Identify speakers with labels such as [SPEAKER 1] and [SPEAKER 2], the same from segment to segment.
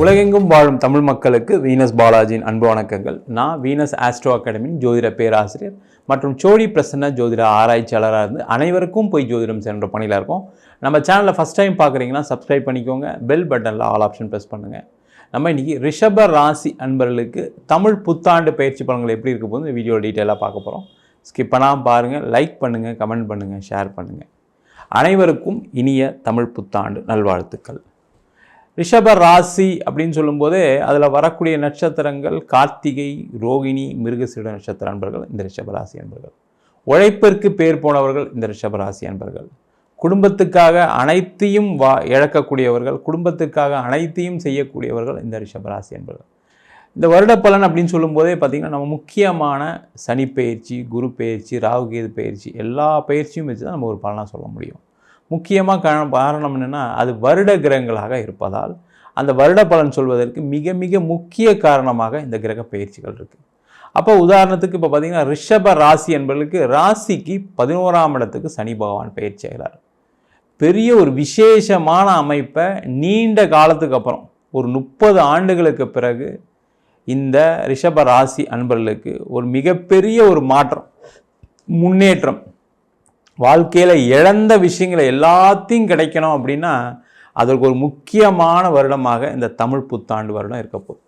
[SPEAKER 1] உலகெங்கும் வாழும் தமிழ் மக்களுக்கு வீனஸ் பாலாஜியின் அன்பு வணக்கங்கள். நான் வீனஸ் ஆஸ்ட்ரோ அகாடமியின் ஜோதிட பேராசிரியர் மற்றும் சோழி பிரசன்ன ஜோதிட ஆராய்ச்சியாளராக இருந்து அனைவருக்கும் போய் ஜோதிடம் சென்ற பணியில் இருக்கோம். நம்ம சேனலில் ஃபஸ்ட் டைம் பார்க்குறீங்கன்னா சப்ஸ்கிரைப் பண்ணிக்கோங்க. பெல் பட்டனில் ஆல் ஆப்ஷன் ப்ரெஸ் பண்ணுங்கள் நம்ம இன்றைக்கி ரிஷப ராசி அன்பர்களுக்கு தமிழ் புத்தாண்டு பயிற்சி பலன்கள் எப்படி இருக்க போது வீடியோ டீட்டெயிலாக பார்க்க போகிறோம் ஸ்கிப் பண்ணாமல் பாருங்கள் லைக் பண்ணுங்கள் கமெண்ட் பண்ணுங்கள் ஷேர் பண்ணுங்கள் அனைவருக்கும் இனிய தமிழ் புத்தாண்டு நல்வாழ்த்துக்கள். ரிஷப ராசி அப்படின்னு சொல்லும்போதே அதில் வரக்கூடிய நட்சத்திரங்கள் கார்த்திகை ரோகிணி மிருகசீட நட்சத்திர அன்பர்கள் இந்த ரிஷப ராசி அன்பர்கள். உழைப்பிற்கு பேர் போனவர்கள் இந்த ரிஷப ராசி அன்பர்கள். குடும்பத்துக்காக அனைத்தையும் வா இழக்கக்கூடியவர்கள் குடும்பத்துக்காக அனைத்தையும் செய்யக்கூடியவர்கள் இந்த ரிஷப ராசி அன்பர்கள். இந்த வருட பலன் அப்படின்னு சொல்லும்போதே பார்த்திங்கன்னா நம்ம முக்கியமான சனி பயிற்சி குரு பயிற்சி ராகுகேது பயிற்சி எல்லா பயிற்சியும் வச்சு தான் நம்ம ஒரு பலனாக சொல்ல முடியும். முக்கியமாக காரணம் என்னென்னா அது வருட கிரகங்களாக இருப்பதால் அந்த வருட பலன் சொல்வதற்கு மிக மிக முக்கிய காரணமாக இந்த கிரக பயிற்சிகள் இருக்குது அப்போ உதாரணத்துக்கு இப்போ பார்த்தீங்கன்னா ரிஷப ராசி என்பவர்களுக்கு ராசிக்கு பதினோராம் இடத்துக்கு சனி பகவான் பயிற்சி ஆகிறார். பெரிய ஒரு விசேஷமான அமைப்பை நீண்ட காலத்துக்கு அப்புறம் ஒரு முப்பது ஆண்டுகளுக்கு பிறகு இந்த ரிஷப ராசி அன்பர்களுக்கு ஒரு மிகப்பெரிய ஒரு மாற்றம் முன்னேற்றம் வாழ்க்கையில் இழந்த விஷயங்களை எல்லாத்தையும் கிடைக்கணும் அப்படின்னா அதற்கு ஒரு முக்கியமான வருடமாக இந்த தமிழ் புத்தாண்டு வருடம் இருக்க போகுது.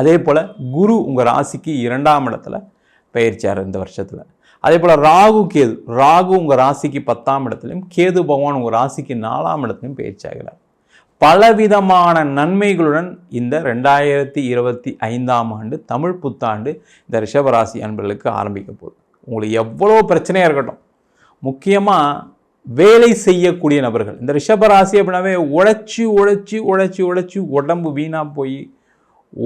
[SPEAKER 1] அதே போல் குரு உங்கள் ராசிக்கு இரண்டாம் இடத்துல பயிற்சியார் இந்த வருஷத்தில். அதே போல் ராகு கேது ராகு உங்கள் ராசிக்கு பத்தாம் இடத்துலையும் கேது பகவான் உங்கள் ராசிக்கு நாலாம் இடத்துலையும் பயிற்சியாகிறார் பலவிதமான நன்மைகளுடன் இந்த ரெண்டாயிரத்தி இருபத்தி ஐந்தாம் ஆண்டு தமிழ் புத்தாண்டு இந்த ரிஷபராசி அன்பர்களுக்கு ஆரம்பிக்க போகுது. உங்களுக்கு எவ்வளோ பிரச்சனையாக இருக்கட்டும் முக்கியமாக வேலை செய்யக்கூடிய நபர்கள். இந்த ரிஷபராசி அப்படின்னாவே உழைச்சி உழைச்சி உழைச்சி உழைச்சி உடம்பு வீணாக போய்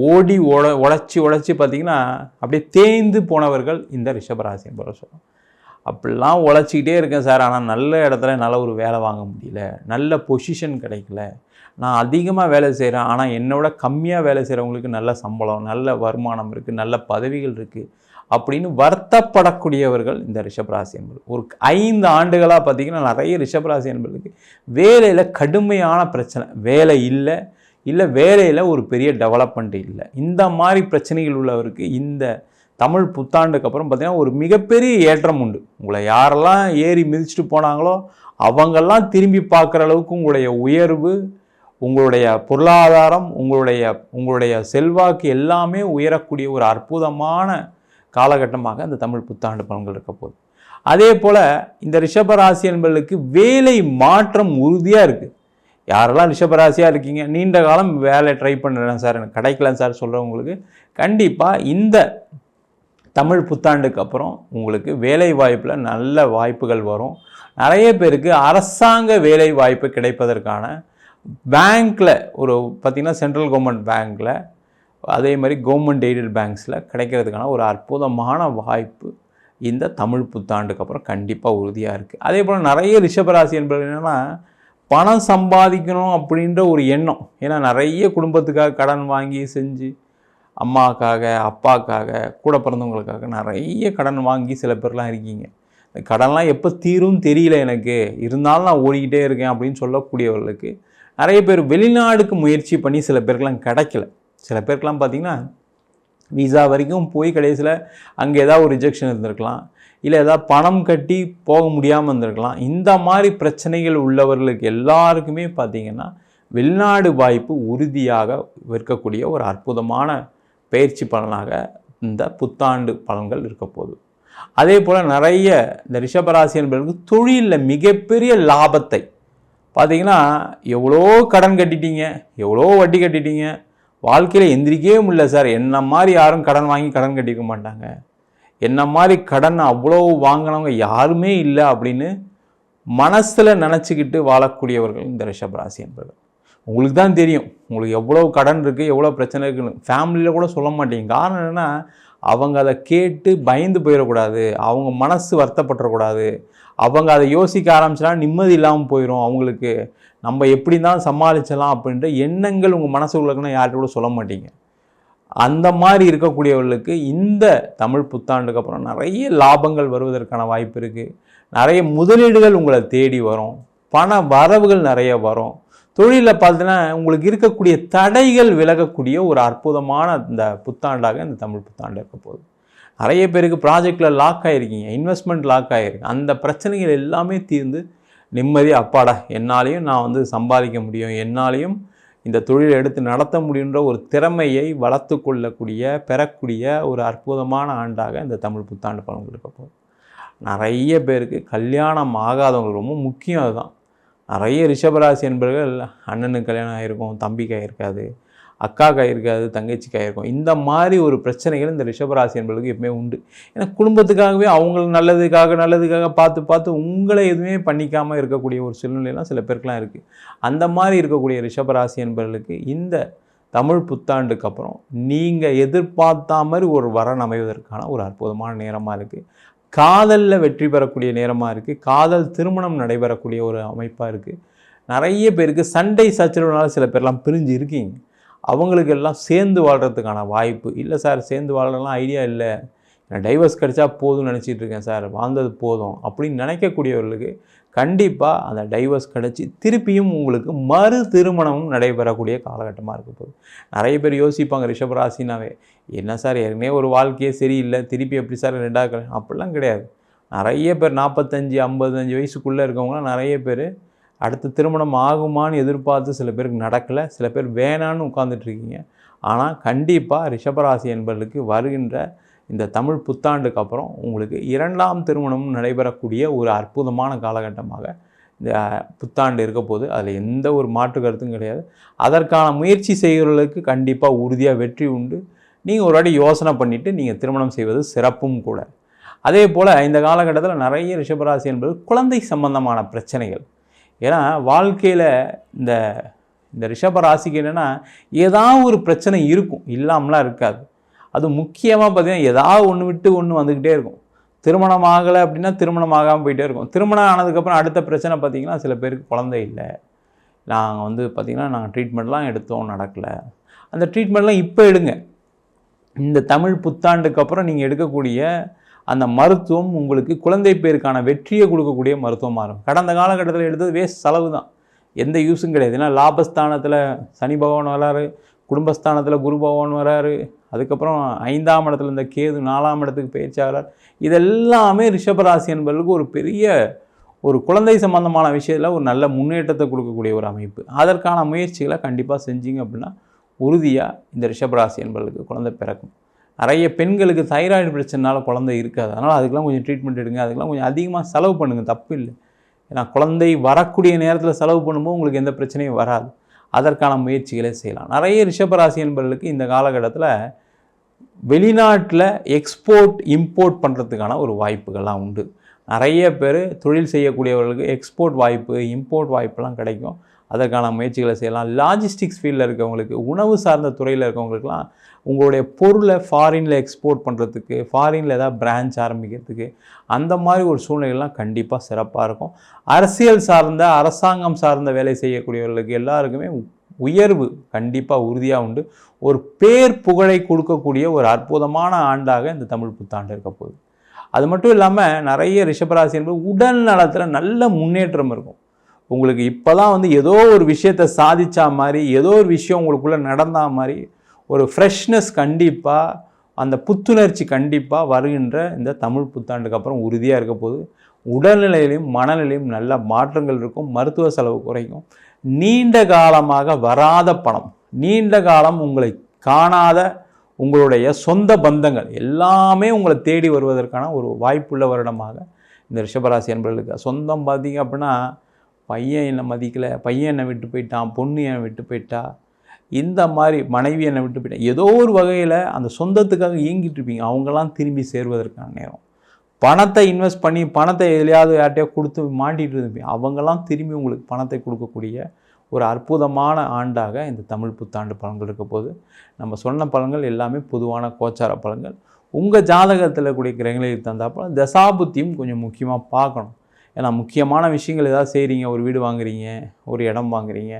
[SPEAKER 1] ஓடி உழ உழைச்சி உழைச்சி பார்த்தீங்கன்னா அப்படியே தேய்ந்து போனவர்கள் இந்த ரிஷபராசி போல சொல்லலாம் அப்படிலாம் உழைச்சிக்கிட்டே இருக்கேன் சார். ஆனால் நல்ல இடத்துல நல்ல ஒரு வேலை வாங்க முடியல. நல்ல பொசிஷன் கிடைக்கல. நான் அதிகமாக வேலை செய்கிறேன் ஆனால் என்னோட கம்மியாக வேலை செய்கிறவங்களுக்கு நல்ல சம்பளம் நல்ல வருமானம் இருக்குது நல்ல பதவிகள் இருக்குது அப்படின்னு வருத்தப்படக்கூடியவர்கள் இந்த ரிஷபராசி என்பது. ஒரு ஐந்து ஆண்டுகளாக பார்த்தீங்கன்னா நிறைய ரிஷபராசி என்பதுக்கு வேலையில் கடுமையான பிரச்சனை. வேலை இல்லை இல்லை வேலையில் ஒரு பெரிய டெவலப்மெண்ட் இல்லை. இந்த மாதிரி பிரச்சனைகள் உள்ளவருக்கு இந்த தமிழ் புத்தாண்டுக்கு அப்புறம் பார்த்திங்கன்னா ஒரு மிகப்பெரிய ஏற்றம் உண்டு. உங்களை யாரெல்லாம் ஏறி மிதிச்சுட்டு போனாங்களோ அவங்கெல்லாம் திரும்பி பார்க்குற அளவுக்கு உங்களுடைய உயர்வு உங்களுடைய பொருளாதாரம் உங்களுடைய உங்களுடைய செல்வாக்கு எல்லாமே உயரக்கூடிய ஒரு அற்புதமான காலகட்டமாக அந்த தமிழ் புத்தாண்டு பலன்கள் இருக்க போகுது. அதே போல் இந்த ரிஷபராசி என்பவர்களுக்கு வேலை மாற்றம் உறுதியாக இருக்குது யாரெல்லாம் ரிஷபராசியாக இருக்கீங்க? நீண்ட காலம் வேலை ட்ரை பண்ணுறேன் சார். எனக்கு கிடைக்கலன்னு சார் சொல்கிறவங்களுக்கு கண்டிப்பாக இந்த தமிழ் புத்தாண்டுக்கு அப்புறம் உங்களுக்கு வேலை வாய்ப்பில் நல்ல வாய்ப்புகள் வரும். நிறைய பேருக்கு அரசாங்க வேலை வாய்ப்பு கிடைப்பதற்கான பேங்க்கில் ஒரு பார்த்திங்கன்னா சென்ட்ரல் கவர்மெண்ட் பேங்க்கில் அதே மாதிரி கவர்மெண்ட் எய்டட் பேங்க்ஸில் கிடைக்கிறதுக்கான ஒரு அற்புதமான வாய்ப்பு இந்த தமிழ் புத்தாண்டுக்கு அப்புறம் கண்டிப்பாக உறுதியாக இருக்குது அதே போல் நிறைய ரிஷபராசி என்பது என்னென்னா பணம் சம்பாதிக்கணும் அப்படின்ற ஒரு எண்ணம். ஏன்னா நிறைய குடும்பத்துக்காக கடன் வாங்கி செஞ்சு அம்மாக்காக அப்பாக்காக கூட பிறந்தவங்களுக்காக நிறைய கடன் வாங்கி சில பேர்லாம் இருக்கீங்க. கடன்லாம் எப்போ தீரும் தெரியல எனக்கு. இருந்தாலும் நான் ஓடிக்கிட்டே இருக்கேன் அப்படின்னு சொல்லக்கூடியவர்களுக்கு நிறைய பேர் வெளிநாடுக்கு முயற்சி பண்ணி சில பேருக்கெல்லாம் கிடைக்கல. சில பேருக்கெல்லாம் பார்த்திங்கன்னா விசா வரைக்கும் போய் கடைசியில் அங்கே ஏதாவது ஒரு ரிஜெக்ஷன் இருந்திருக்கலாம். இல்லை ஏதாவது பணம் கட்டி போக முடியாமல் இருந்திருக்கலாம். இந்த மாதிரி பிரச்சனைகள் உள்ளவர்களுக்கு எல்லாருக்குமே பார்த்திங்கன்னா வெளிநாடு வாய்ப்பு உறுதியாக இருக்கக்கூடிய ஒரு அற்புதமான பயிற்சி பலனாக இந்த புத்தாண்டு பலன்கள் இருக்க போகுது. அதே போல் நிறைய இந்த ரிஷபராசி என்பவர்களுக்கு தொழிலில் மிகப்பெரிய லாபத்தை. பார்த்தீங்கன்னா எவ்வளோ கடன் கட்டிட்டீங்க எவ்வளோ வட்டி கட்டிட்டீங்க வாழ்க்கையில் எந்திரிக்கவே முடியல சார். என்ன மாதிரி யாரும் கடன் வாங்கி கடன் கட்டிக்க மாட்டாங்க. என்ன மாதிரி கடன் அவ்வளோ வாங்கினவங்க யாருமே இல்லை அப்படின்னு மனசில் நினச்சிக்கிட்டு வாழக்கூடியவர்கள் இந்த ரிஷபராசி என்பவர்கள் உங்களுக்கு தான் தெரியும். உங்களுக்கு எவ்வளோ கடன் இருக்குது எவ்வளோ பிரச்சனை இருக்குன்னு. ஃபேமிலியில் கூட சொல்ல மாட்டீங்க காரணம் என்னென்னா அவங்க அதை கேட்டு பயந்து போயிடக்கூடாது. அவங்க மனசு வருத்தப்பட்டுறக்கூடாது. அவங்க அதை யோசிக்க ஆரம்பிச்சுனா நிம்மதி இல்லாமல் போயிடும் அவங்களுக்கு நம்ம எப்படி தான் சமாளிச்சலாம் அப்படின்ற எண்ணங்கள் உங்கள் மனசுக்குள்ளக்குன்னா யார்கிட்ட கூட சொல்ல மாட்டீங்க. அந்த மாதிரி இருக்கக்கூடியவர்களுக்கு இந்த தமிழ் புத்தாண்டுக்கு அப்புறம் நிறைய லாபங்கள் வருவதற்கான வாய்ப்பு இருக்குது நிறைய முதலீடுகள் உங்களை தேடி வரும். பண வரவுகள் நிறைய வரும். தொழிலில் பார்த்தீங்கன்னா உங்களுக்கு இருக்கக்கூடிய தடைகள் விலகக்கூடிய ஒரு அற்புதமான இந்த புத்தாண்டாக இந்த தமிழ் புத்தாண்டு இருக்க போகுது. நிறைய பேருக்கு ப்ராஜெக்டில் லாக் ஆகிருக்கீங்க இன்வெஸ்ட்மெண்ட் லாக் ஆகிருக்கு அந்த பிரச்சனைகள் எல்லாமே தீர்ந்து நிம்மதி அப்பாடா என்னாலையும் நான் வந்து சம்பாதிக்க முடியும் என்னாலையும் இந்த தொழிலை எடுத்து நடத்த முடியுன்ற ஒரு திறமையை வளர்த்து கொள்ளக்கூடிய பெறக்கூடிய ஒரு அற்புதமான ஆண்டாக இந்த தமிழ் புத்தாண்டு பலன் இருக்க போகுது. நிறைய பேருக்கு கல்யாணம் ஆகாதவங்களுக்கு ரொம்ப முக்கியம் அதுதான். நிறைய ரிஷபராசி என்பவர்கள் அண்ணனுக்கு கல்யாணம் ஆகிருக்கும் தம்பிக்கு ஆகிருக்காது அக்காக்கு ஆகிருக்காது தங்கச்சிக்கு ஆகிருக்கும் இந்த மாதிரி ஒரு பிரச்சனைகள் இந்த ரிஷபராசி என்பதுக்கு எப்பவுமே உண்டு. ஏன்னா குடும்பத்துக்காகவே அவங்க நல்லதுக்காக நல்லதுக்காக பார்த்து பார்த்து உங்களை எதுவுமே பண்ணிக்காமல் இருக்கக்கூடிய ஒரு சூழ்நிலையெல்லாம் சில பேருக்கெலாம் இருக்குது அந்த மாதிரி இருக்கக்கூடிய ரிஷபராசி என்பவர்களுக்கு இந்த தமிழ் புத்தாண்டுக்கு அப்புறம் நீங்கள் எதிர்பார்த்தா மாதிரி ஒரு வரன் அமைவதற்கான ஒரு அற்புதமான நேரமாக இருக்குது காதலில் வெற்றி பெறக்கூடிய நேரமாக இருக்குது காதல் திருமணம் நடைபெறக்கூடிய ஒரு அமைப்பாக இருக்குது நிறைய பேருக்கு சண்டை சச்சரவுனால சில பேர்லாம் பிரிஞ்சு இருக்கீங்க. அவங்களுக்கு எல்லாம் சேர்ந்து வாழ்கிறதுக்கான வாய்ப்பு. இல்லை சார் சேர்ந்து வாழலாம் ஐடியா இல்லை. நான் டைவர்ஸ் கிடைச்சா போதும்னு நினச்சிட்டு இருக்கேன் சார். வாழ்ந்தது போதும். அப்படின்னு நினைக்கக்கூடியவர்களுக்கு கண்டிப்பாக அந்த டைவர்ஸ் கிடச்சி திருப்பியும் உங்களுக்கு மறு திருமணமும் நடைபெறக்கூடிய காலகட்டமாக இருக்க போகுது. நிறைய பேர் யோசிப்பாங்க ரிஷபராசினாவே என்ன சார் ஏற்கனவே ஒரு வாழ்க்கையே சரியில்லை. திருப்பி எப்படி சார் ரெண்டாவது அப்படிலாம் கிடையாது. நிறைய பேர் நாற்பத்தஞ்சு ஐம்பத்தஞ்சு வயசுக்குள்ளே இருக்கவங்களாம் நிறைய பேர் அடுத்து திருமணம் ஆகுமான்னு எதிர்பார்த்து சில பேருக்கு நடக்கலை சில பேர் வேணான்னு உட்காந்துட்ருக்கீங்க ஆனால் கண்டிப்பாக ரிஷபராசி என்பவர்களுக்கு வருகின்ற இந்த தமிழ் புத்தாண்டுக்கு அப்புறம் உங்களுக்கு இரண்டாம் திருமணம் நடைபெறக்கூடிய ஒரு அற்புதமான காலகட்டமாக இந்த புத்தாண்டு இருக்க போது அதில் எந்த ஒரு மாற்று கருத்தும் கிடையாது. அதற்கான முயற்சி செய்கிறவர்களுக்கு கண்டிப்பாக உறுதியாக வெற்றி உண்டு. நீங்கள் ஒரு வாட்டி யோசனை பண்ணிவிட்டு நீங்கள் திருமணம் செய்வது சிறப்பும் கூட. அதே போல் இந்த காலகட்டத்தில் நிறைய ரிஷபராசி என்பது குழந்தை சம்பந்தமான பிரச்சனைகள். ஏன்னா வாழ்க்கையில் இந்த இந்த ரிஷபராசிக்கு என்னென்னா ஏதாவது ஒரு பிரச்சனை இருக்கும். இல்லாமலாம் இருக்காது. அது முக்கியமாக பார்த்தீங்கன்னா ஏதாவது ஒன்று விட்டு ஒன்று வந்துக்கிட்டே இருக்கும். திருமணம் ஆகலை அப்படின்னா திருமணம் ஆகாமல் போயிட்டே இருக்கும். திருமணம் ஆனதுக்கப்புறம் அடுத்த பிரச்சனை பார்த்திங்கன்னா சில பேருக்கு குழந்தை இல்லை. நாங்கள் வந்து பார்த்திங்கன்னா நாங்கள் ட்ரீட்மெண்ட்லாம் எடுத்தோம் நடக்கலை. அந்த ட்ரீட்மெண்ட்லாம் இப்போ எடுங்க. இந்த தமிழ் புத்தாண்டுக்கு அப்புறம் நீங்கள் எடுக்கக்கூடிய அந்த மருத்துவம் உங்களுக்கு குழந்தை பேருக்கான வெற்றியை கொடுக்கக்கூடிய மருத்துவமாக இருக்கும். கடந்த காலகட்டத்தில் எடுத்தது வேஸ்ட் செலவு தான். எந்த யூஸும் கிடையாது. ஏன்னா லாபஸ்தானத்தில் சனி பகவான் வராரு குடும்பஸ்தானத்தில் குரு பகவான் வராரு அதுக்கப்புறம் ஐந்தாம் இடத்துல இந்த கேது நாலாம் இடத்துக்கு பயிற்சியாளர் இதெல்லாமே ரிஷபராசி என்பவர்களுக்கு ஒரு பெரிய ஒரு குழந்தை சம்பந்தமான விஷயத்தில் ஒரு நல்ல முன்னேற்றத்தை கொடுக்கக்கூடிய ஒரு அமைப்பு. அதற்கான முயற்சிகளை கண்டிப்பாக செஞ்சீங்க அப்படின்னா உறுதியாக இந்த ரிஷபராசி என்பவர்களுக்கு குழந்தை பிறக்கும். நிறைய பெண்களுக்கு தைராய்டு பிரச்சனைனால குழந்தை இருக்காது. அதனால் அதுக்கெலாம் கொஞ்சம் ட்ரீட்மெண்ட் எடுங்க. அதுக்கெலாம் கொஞ்சம் அதிகமாக செலவு பண்ணுங்கள் தப்பு இல்லை. ஏன்னா குழந்தை வரக்கூடிய நேரத்தில் செலவு பண்ணும்போது உங்களுக்கு எந்த பிரச்சனையும் வராது. அதற்கான முயற்சிகளை செய்யலாம். நிறைய ரிஷபராசி என்பவர்களுக்கு இந்த காலகட்டத்தில் வெளிநாட்டில் எக்ஸ்போர்ட் இம்போர்ட் பண்ணுறதுக்கான ஒரு வாய்ப்புகள்லாம் உண்டு. நிறைய பேர் தொழில் செய்யக்கூடியவர்களுக்கு எக்ஸ்போர்ட் வாய்ப்பு இம்போர்ட் வாய்ப்பெல்லாம் கிடைக்கும். அதற்கான முயற்சிகளை செய்யலாம். லாஜிஸ்டிக்ஸ் ஃபீல்டில் இருக்கவங்களுக்கு உணவு சார்ந்த துறையில் இருக்கவங்களுக்குலாம் உங்களுடைய பொருளை ஃபாரினில் எக்ஸ்போர்ட் பண்ணுறதுக்கு ஃபாரினில் ஏதாவது பிரான்ச் ஆரம்பிக்கிறதுக்கு அந்த மாதிரி ஒரு சூழ்நிலைலாம் கண்டிப்பாக சிறப்பாக இருக்கும். அரசியல் சார்ந்த அரசாங்கம் சார்ந்த வேலை செய்யக்கூடியவர்களுக்கு எல்லாருக்குமே உயர்வு கண்டிப்பாக உறுதியாக உண்டு. ஒரு பேர் புகழை கொடுக்கக்கூடிய ஒரு அற்புதமான ஆண்டாக இந்த தமிழ் புத்தாண்டு இருக்க போகுது. அது மட்டும் இல்லாமல் நிறைய ரிஷபராசி என்பது உடல் நலத்தில் நல்ல முன்னேற்றம் இருக்கும். உங்களுக்கு இப்போ தான் வந்து ஏதோ ஒரு விஷயத்தை சாதித்தா மாதிரி ஏதோ ஒரு விஷயம் உங்களுக்குள்ளே நடந்தா மாதிரி ஒரு ஃப்ரெஷ்னஸ் கண்டிப்பாக அந்த புத்துணர்ச்சி கண்டிப்பாக வருகின்ற இந்த தமிழ் புத்தாண்டுக்கு அப்புறம் உறுதியாக இருக்க போது உடல்நிலையிலையும் மனநிலையும் நல்ல மாற்றங்கள் இருக்கும் மருத்துவ செலவு குறைக்கும் நீண்ட காலமாக வராத பணம் நீண்ட காலம் உங்களை காணாத உங்களுடைய சொந்த பந்தங்கள் எல்லாமே உங்களை தேடி வருவதற்கான ஒரு வாய்ப்புள்ள வருடமாக இந்த ரிஷபராசி என்பவர்களுக்கு சொந்தம் பார்த்தீங்க அப்படின்னா பையன் என்னை மதிக்கலை பையன் என்னை விட்டு போயிட்டான் பொண்ணு என்னை விட்டு போயிட்டா இந்த மாதிரி மனைவி என்னை விட்டு போயிட்டா ஏதோ ஒரு வகையில் அந்த சொந்தத்துக்காக இயங்கிட்டு இருப்பீங்க. அவங்களாம் திரும்பி சேர்வதற்கான நேரம். பணத்தை இன்வெஸ்ட் பண்ணி பணத்தை எதுலையாவது யார்ட்டையோ கொடுத்து மாட்டிகிட்டு இருப்பீங்க. அவங்கெல்லாம் திரும்பி உங்களுக்கு பணத்தை கொடுக்கக்கூடிய ஒரு அற்புதமான ஆண்டாக இந்த தமிழ் புத்தாண்டு பலன்கள் இருக்க போது நம்ம சொன்ன பலன்கள் எல்லாமே பொதுவான கோச்சார பலன்கள். உங்கள் ஜாதகத்தில் கூடிய கிரகங்களுக்கு தந்தாப்போ தசாபுத்தியும் கொஞ்சம் முக்கியமாக பார்க்கணும். ஏன்னா முக்கியமான விஷயங்கள் ஏதாவது செய்கிறீங்க ஒரு வீடு வாங்குறீங்க ஒரு இடம் வாங்குறீங்க.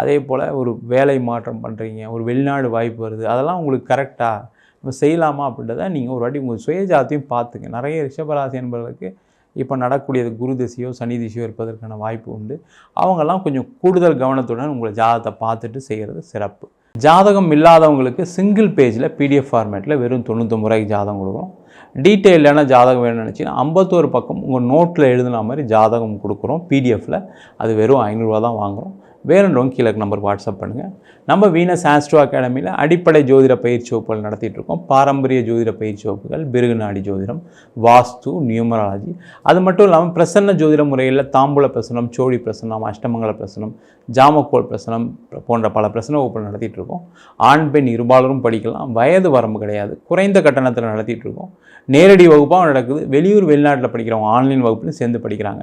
[SPEAKER 1] அதே போல் ஒரு வேலை மாற்றம் பண்ணுறீங்க ஒரு வெளிநாடு வாய்ப்பு வருது. அதெல்லாம் உங்களுக்கு கரெக்டாக நம்ம செய்யலாமா அப்படின்றத நீங்கள் ஒரு வாட்டி உங்கள் சுயஜாத்தையும் பார்த்துங்க. நிறைய ரிஷபராசி என்பவர்களுக்கு இப்போ நடக்கக்கூடியது குரு திசையோ சனி திசையோ இருப்பதற்கான வாய்ப்பு உண்டு. அவங்கெல்லாம் கொஞ்சம் கூடுதல் கவனத்துடன் உங்களை ஜாதகத்தை பார்த்துட்டு செய்கிறது சிறப்பு. ஜாதகம் இல்லாதவங்களுக்கு சிங்கிள் பேஜில் பிடிஎஃப் ஃபார்மேட்டில் வெறும் தொண்ணூற்றொம்பது ரூபாய்க்கு ஜாதகம் கொடுக்குறோம். டீட்டெயிலான ஜாதகம் வேணும்னு நினச்சிங்கன்னா ஐம்பத்தோரு பக்கம் உங்கள் நோட்டில் எழுதுன மாதிரி ஜாதகம் கொடுக்குறோம். பிடிஎஃப்பில் அது வெறும் ஐநூறுரூவா தான் வாங்குகிறோம் வேணுன்றவங்க கீழே நம்பர் வாட்ஸ்அப் பண்ணுங்கள் நம்ம வீனஸ் ஆஸ்ட்ரோ அகாடமியில் அடிப்படை ஜோதிட பயிற்சி வகுப்புகள் நடத்திட்டுருக்கோம் பாரம்பரிய ஜோதிட பயிற்சி வகுப்புகள் பிருகுநாடி ஜோதிடம் வாஸ்து நியூமராலஜி. அது மட்டும் இல்லாமல் பிரசன்ன ஜோதிட முறையில் தாம்பூல பிரசனம் சோழி பிரசனம் அஷ்டமங்கல பிரசனம் ஜாமக்கோல் பிரசனம் போன்ற பல பிரசன வகுப்புகள் நடத்திட்டுருக்கோம் ஆண் பெண் இருபாலரும் படிக்கலாம். வயது வரம்பு கிடையாது. குறைந்த கட்டணத்தில் நடத்திட்டுருக்கோம் நேரடி வகுப்பாக நடக்குது. வெளியூர் வெளிநாட்டில் படிக்கிறவங்க ஆன்லைன் வகுப்புலையும் சேர்ந்து படிக்கிறாங்க.